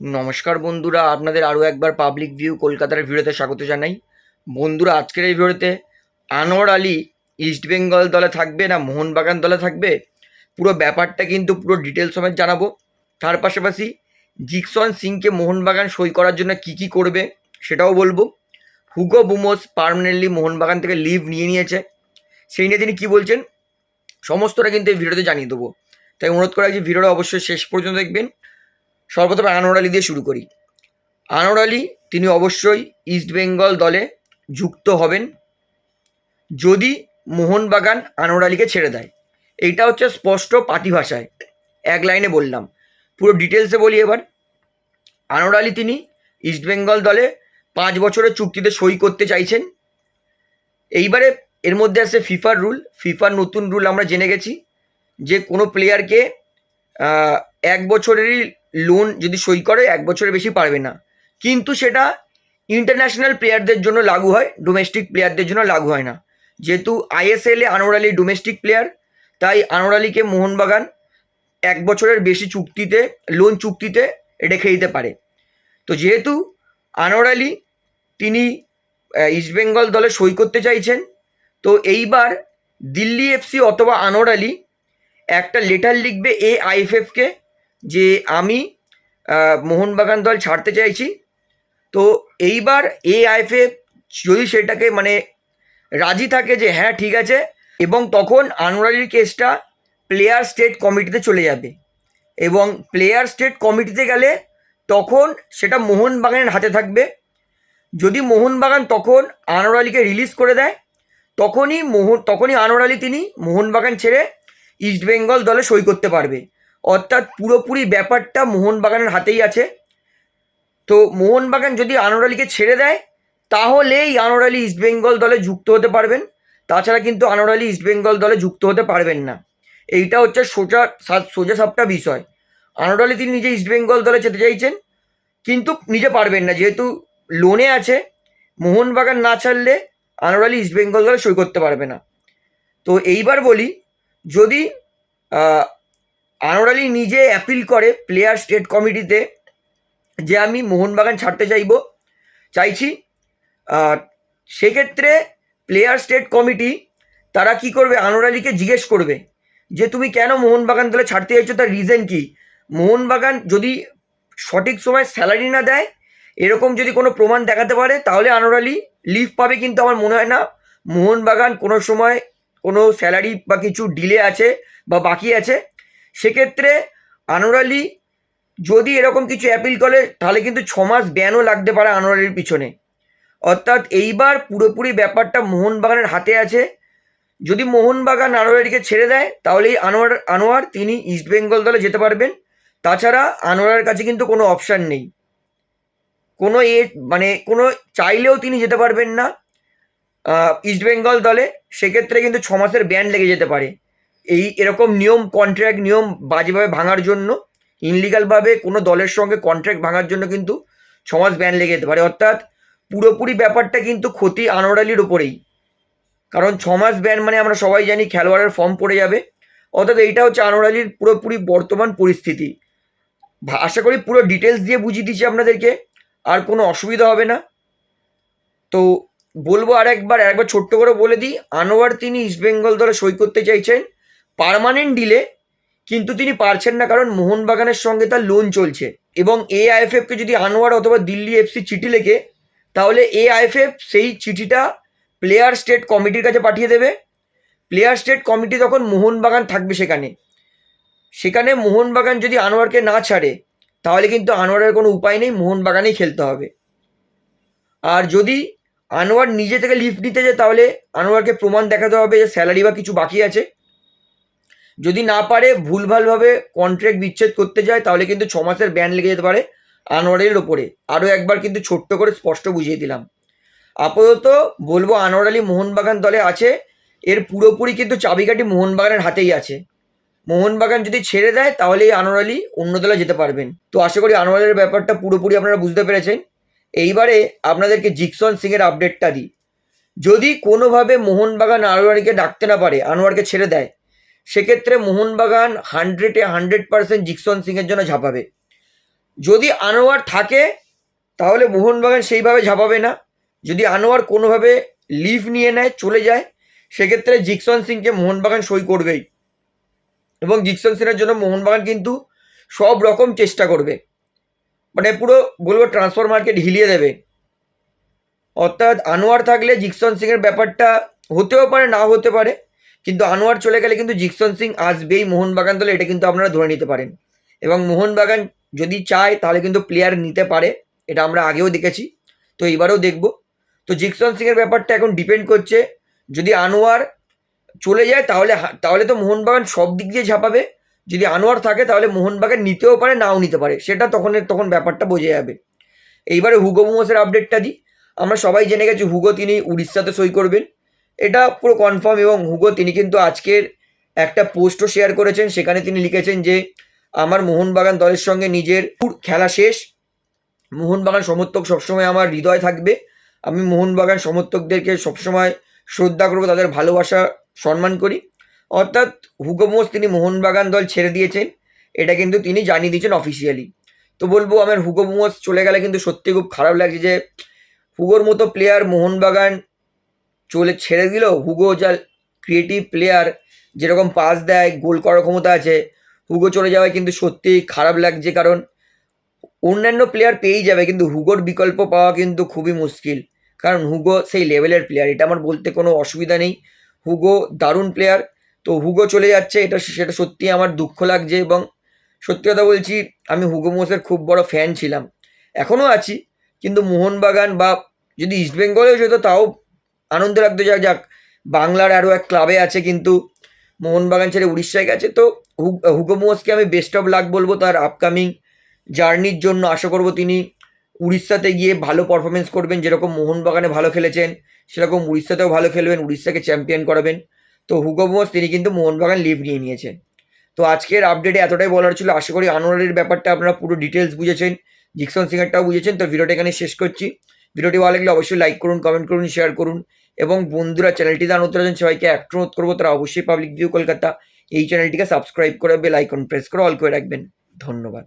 নমস্কার বন্ধুরা, আপনাদের আরও একবার পাবলিক ভিউ কলকাতার ভিডিওতে স্বাগত জানাই। বন্ধুরা, আজকের এই ভিডিওতে আনোয়ার আলী ইস্টবেঙ্গল দলে থাকবে না মোহনবাগান দলে থাকবে? পুরো ব্যাপারটা কিন্তু পুরো ডিটেলস সমেত জানাব। তার পাশাপাশি জিকসন সিংকে মোহনবাগান সই করার জন্য কি কি করবে সেটাও বলব। হুগো বুমোস পার্মানেন্টলি মোহনবাগান থেকে লিভ নিয়ে নিয়েছে। সেই নিয়ে তিনি কী বলছেন সমস্তটা কিন্তু এই ভিডিওতে জানিয়ে দেবো। তাই অনুরোধ করা যে ভিডিওটা অবশ্যই শেষ পর্যন্ত দেখবেন। সর্বপ্রথমে আনোয়ার আলী দিয়ে শুরু করি। আনোয়ার আলী, তিনি অবশ্যই ইস্টবেঙ্গল দলে যুক্ত হবেন। যদি মোহনবাগান আনোয়ার আলীকে ছেড়ে দেয়, এইটা হচ্ছে স্পষ্ট পাতি ভাষায়। এক লাইনে বললাম। পুরো ডিটেলসে বলি এবার। আনোয়ার আলী তিনি ইস্টবেঙ্গল দলে পাঁচ বছরের চুক্তিতে সই করতে চাইছেন। এইবারে এর মধ্যে আছে ফিফার রুল। ফিফার নতুন রুল আমরা জেনে গেছি যে কোনো প্লেয়ারকে এক বছরেরই লোন যদি সই করে, এক বছরের বেশি পারবে না। কিন্তু সেটা ইন্টারন্যাশনাল প্লেয়ারদের জন্য লাগু হয় ডোমেস্টিক প্লেয়ারদের জন্য লাগু হয় না। যেহেতু আইএসএলে আনোয়ার আলী ডোমেস্টিক প্লেয়ার তাই আনোয়ার আলীকে মোহনবাগান এক বছরের বেশি চুক্তিতে লোন চুক্তিতে রেখে দিতে পারে। তো যেহেতু আনোয়ার আলী তিনি ইস্টবেঙ্গল দলে সই করতে চাইছেন, তো এইবার দিল্লি এফসি অথবা আনোয়ার আলী একটা লেটার লিখবে এ আইএফএফকে যে আমি মোহনবাগান দল ছাড়তে চাইছি। তো এইবার এ আইএফএফ যদি সেটাকে মানে রাজি থাকে যে হ্যাঁ ঠিক আছে, এবং তখন আনোয়ার আলীর কেসটা প্লেয়ার স্টেট কমিটিতে চলে যাবে। এবং প্লেয়ার স্টেট কমিটিতে গেলে তখন সেটা মোহনবাগানের হাতে থাকবে। যদি মোহনবাগান তখন আনোয়ার আলীকে রিলিজ করে দেয়, তখনই মোহন তখনই আনোয়ার আলী তিনি মোহনবাগান ছেড়ে ইস্টবেঙ্গল দলে সই করতে পারবে। অর্থাৎ পুরোপুরি ব্যাপারটা মোহনবাগানের হাতেই আছে। তো মোহনবাগান যদি আনোয়ার আলীকে ছেড়ে দেয়, তাহলেই আনোয়ার আলী ইস্টবেঙ্গল দলে যুক্ত হতে পারবেন। তাছাড়া কিন্তু আনোয়ার আলী ইস্টবেঙ্গল দলে যুক্ত হতে পারবেন না। এইটা হচ্ছে সোজা সোজা সাপটা বিষয়। আনোয়ার আলী তিনি নিজে ইস্টবেঙ্গল দলে যেতে চাইছেন, কিন্তু নিজে পারবেন না। যেহেতু লোনে আছে, মোহনবাগান না ছাড়লে আনোয়ার আলী ইস্টবেঙ্গল দলে সই করতে পারবে না। তো এইবার বলি, যদি আনোয়ার আলী নিজে অ্যাপিল করে প্লেয়ার স্টেট কমিটিতে যে আমি মোহনবাগান ছাড়তে চাইব। চাইছি সেক্ষেত্রে প্লেয়ার স্টেট কমিটি তারা কি করবে? আনোয়ার আলীকে জিজ্ঞেস করবে যে, তুমি কেন মোহনবাগান দলে ছাড়তে চাইছো? তার রিজন কি? মোহনবাগান যদি সঠিক সময় স্যালারি না দেয়, এরকম যদি কোনো প্রমাণ দেখাতে পারে, তাহলে আনোয়ার আলী লিভ পাবে কিন্তু আমার মনে হয় না। মোহনবাগান কোনো সময় কোনো স্যালারি বা কিছু ডিলে আছে বা বাকি আছে। সেক্ষেত্রে আনোয়ার আলী যদি এরকম কিছু অ্যাপিল করে, তাহলে কিন্তু ছ মাস ব্যানও লাগতে পারে আনোয়ার আলীর পিছনে। অর্থাৎ এইবার পুরোপুরি ব্যাপারটা মোহনবাগানের হাতে আছে। যদি মোহনবাগান আনোয়ার আলীকে ছেড়ে দেয়, তাহলেই আনোয়ার আনোয়ার তিনি ইস্টবেঙ্গল দলে যেতে পারবেন। তাছাড়া আনোয়ারের কাছে কিন্তু কোনো অপশান নেই। কোনো এ মানে কোনো চাইলেও তিনি যেতে পারবেন না ইস্টবেঙ্গল দলে। সেক্ষেত্রে কিন্তু ছ মাসের ব্যান লেগে যেতে পারে। এই এরকম নিয়ম কন্ট্রাক্ট নিয়ম বাজেভাবে ভাঙার জন্য ইনলিগালভাবে কোনো দলের সঙ্গে কন্ট্রাক্ট ভাঙার জন্য কিন্তু মাস ব্যান লেগে যেতে পারে। অর্থাৎ পুরোপুরি ব্যাপারটা কিন্তু ক্ষতি আনোয়ার আলীর ওপরেই কারণ ছ মাস ব্যান মানে আমরা সবাই জানি খেলোয়াড়ের ফর্ম পড়ে যাবে। অর্থাৎ এইটা হচ্ছে আনোয়ার আলীর পুরোপুরি বর্তমান পরিস্থিতি। আশা করি পুরো ডিটেলস দিয়ে বুঝিয়ে দিচ্ছি আপনাদেরকে, আর কোনো অসুবিধা হবে না। তো বলব আর একবার একবার ছোট্ট করে বলে দিই, আনোয়ার তিনি ইস্টবেঙ্গল দলে সই করতে চাইছেন। পার্মানেন্ট ডিলে কিন্তু তিনি পারছেন না কারণ মোহনবাগানের সঙ্গে তার লোন চলছে। এবং এ আইএফএফকে যদি আনোয়ার অথবা দিল্লি এফসি চিঠি লেখে, তাহলে এ আইএফএফ সেই চিঠিটা প্লেয়ার স্টেট কমিটির কাছে পাঠিয়ে দেবে। প্লেয়ার স্টেট কমিটি তখন মোহনবাগান থাকবে সেখানে। সেখানে মোহনবাগান যদি আনোয়ারকে না ছাড়ে, তাহলে কিন্তু আনোয়ারের কোনো উপায় নেই, মোহনবাগানেই খেলতে হবে। আর যদি আনোয়ার নিজে থেকে লিফট নিতে যায়, তাহলে আনোয়ারকে প্রমাণ দেখাতে হবে যে স্যালারি বা কিছু বাকি আছে। যদি না পারে, ভুলভালভাবে কন্ট্রাক্ট বিচ্ছেদ করতে যায়, তাহলে কিন্তু ছ মাসের ব্যান লেগে যেতে পারে আনোয়ারের ওপরে। আরও একবার কিন্তু ছোট্ট করে স্পষ্ট বুঝিয়ে দিলাম। আপাতত বলব, আনোয়ার আলী মোহনবাগান দলে আছে। এর পুরোপুরি কিন্তু চাবিকাঠি মোহনবাগানের হাতেই আছে। মোহনবাগান যদি ছেড়ে দেয় তাহলে এই আনোয়ার আলী অন্য দলে যেতে পারবেন। তো আশা করি আনোয়ারের ব্যাপারটা পুরোপুরি আপনারা বুঝতে পেরেছেন। এইবারে আপনাদেরকে জিকসন সিংয়ের আপডেটটা দিই। যদি কোনোভাবে মোহনবাগান আনোয়ারিকে ডাকতে না পারে, আনোয়ারকে ছেড়ে দেয় সেক্ষেত্রে মোহনবাগান হান্ড্রেডে হান্ড্রেড পার্সেন্ট জিকসন সিংয়ের জন্য ঝাঁপাবে। যদি আনোয়ার থাকে, তাহলে মোহনবাগান সেইভাবে ঝাঁপাবে না। যদি আনোয়ার কোনোভাবে লিভ নিয়ে নেয়, চলে যায়, সেক্ষেত্রে জিকসন সিংকে মোহনবাগান সই করবেই। এবং জিকসন সিংয়ের জন্য মোহনবাগান কিন্তু সব রকম চেষ্টা করবে। মানে পুরো বলব ট্রান্সফার মার্কেট হিলিয়ে দেবে। অর্থাৎ আনোয়ার থাকলে জিকসন সিংয়ের ব্যাপারটা হতেও পারে না হতে পারে। কিন্তু আনোয়ার চলে গেলে কিন্তু জিকসন সিং আসবেই মোহনবাগান দলে, এটা কিন্তু আপনারা ধরে নিতে পারেন। এবং মোহনবাগান যদি চায়, তাহলে কিন্তু প্লেয়ার নিতে পারে, এটা আমরা আগেও দেখেছি। তো এবারেও দেখব। তো জিকসন সিংয়ের ব্যাপারটা এখন ডিপেন্ড করছে। যদি আনোয়ার চলে যায়, তাহলে তাহলে তো মোহনবাগান সব দিক দিয়ে ঝাঁপাবে। যদি আনোয়ার থাকে, তাহলে মোহনবাগান নিতেও পারে, নাও নিতে পারে। সেটা তখন তখন ব্যাপারটা বোঝা যাবে। এইবারে হুগো মোমোসের আপডেটটা দিই। আমরা সবাই জেনে গেছি, হুগো তিনি উড়িষ্যাতে সই করবেন। এটা পুরো কনফার্ম এবং হুগো তিনি কিন্তু আজকের একটা পোস্টও শেয়ার করেছেন। সেখানে তিনি লিখেছেন যে, আমার মোহনবাগান দলের সঙ্গে নিজের খেলা শেষ। মোহনবাগান সমর্থক সবসময় আমার হৃদয় থাকবে। আমি মোহনবাগান সমর্থকদেরকে সবসময় শ্রদ্ধা করব, তাদের ভালোবাসা সম্মান করি। অর্থাৎ হুগো মোস তিনি মোহনবাগান দল ছেড়ে দিয়েছেন। এটা কিন্তু তিনি জানিয়ে দিয়েছেন অফিসিয়ালি তো বলব, আমার হুগো মোস চলে গেলে কিন্তু সত্যি খুব খারাপ লাগছে যে, হুগোর মতো প্লেয়ার মোহনবাগান চলে ছেড়ে দিল। হুগো যা ক্রিয়েটিভ প্লেয়ার যেরকম পাস দেয় গোল করার ক্ষমতা আছে হুগো চলে যাওয়ায় কিন্তু সত্যিই খারাপ লাগছে কারণ অন্যান্য প্লেয়ার পেয়েই যাবে, কিন্তু হুগোর বিকল্প পাওয়া কিন্তু খুবই মুশকিল। কারণ হুগো সেই লেভেলের প্লেয়ার এটা আমার বলতে কোনো অসুবিধা নেই। হুগো দারুণ প্লেয়ার তো হুগো চলে যাচ্ছে, এটা সেটা সত্যি আমার দুঃখ লাগছে এবং সত্যি কথা বলছি, আমি হুগো মোসের খুব বড় ফ্যান ছিলাম। এখনও আছি, কিন্তু মোহনবাগান বা যদি ইস্টবেঙ্গলেও যেত তাও আনন্দ লাগতো যাক যাক। বাংলার আরও এক ক্লাবে আছে কিন্তু মোহনবাগান ছেড়ে উড়িষ্যায় গেছে, তো হুগ- মোসকে আমি বেস্ট অফ লাক বলব তার আপকামিং জার্নির জন্য আশা করব তিনি উড়িষ্যাতে গিয়ে ভালো পারফরমেন্স করবেন, যেরকম মোহনবাগানে ভালো খেলেছেন, সেরকম উড়িষ্যাতেও ভালো খেলবেন, উড়িষ্যাকে চ্যাম্পিয়ন করাবেন। তো হুগো তিনি কিন্তু মোহনবাগান লিভ নিয়ে নিয়েছেন। তো আজকের আপডেটে এতটাই বলার ছিল, আশা করি আনোয়ারের ব্যাপারটা আপনারা পুরো ডিটেলস বুঝেছেন, জিকসন সিংয়েরটাও বুঝেছেন, তো ভিডিওটা এখানে শেষ করছি। ভিডিওটি ভালো লাগলে অবশ্যই লাইক করুন কমেন্ট করুন শেয়ার করুন। এবং বন্ধুরা চ্যানেলটি দান উত্তর আছেন, সবাইকে একটু অনুরোধ করব, তারা অবশ্যই পাবলিক ভিউ কলকাতা, এই চ্যানেলটিকে সাবস্ক্রাইব করে বেল আইকন প্রেস করে অল করে রাখবেন। ধন্যবাদ।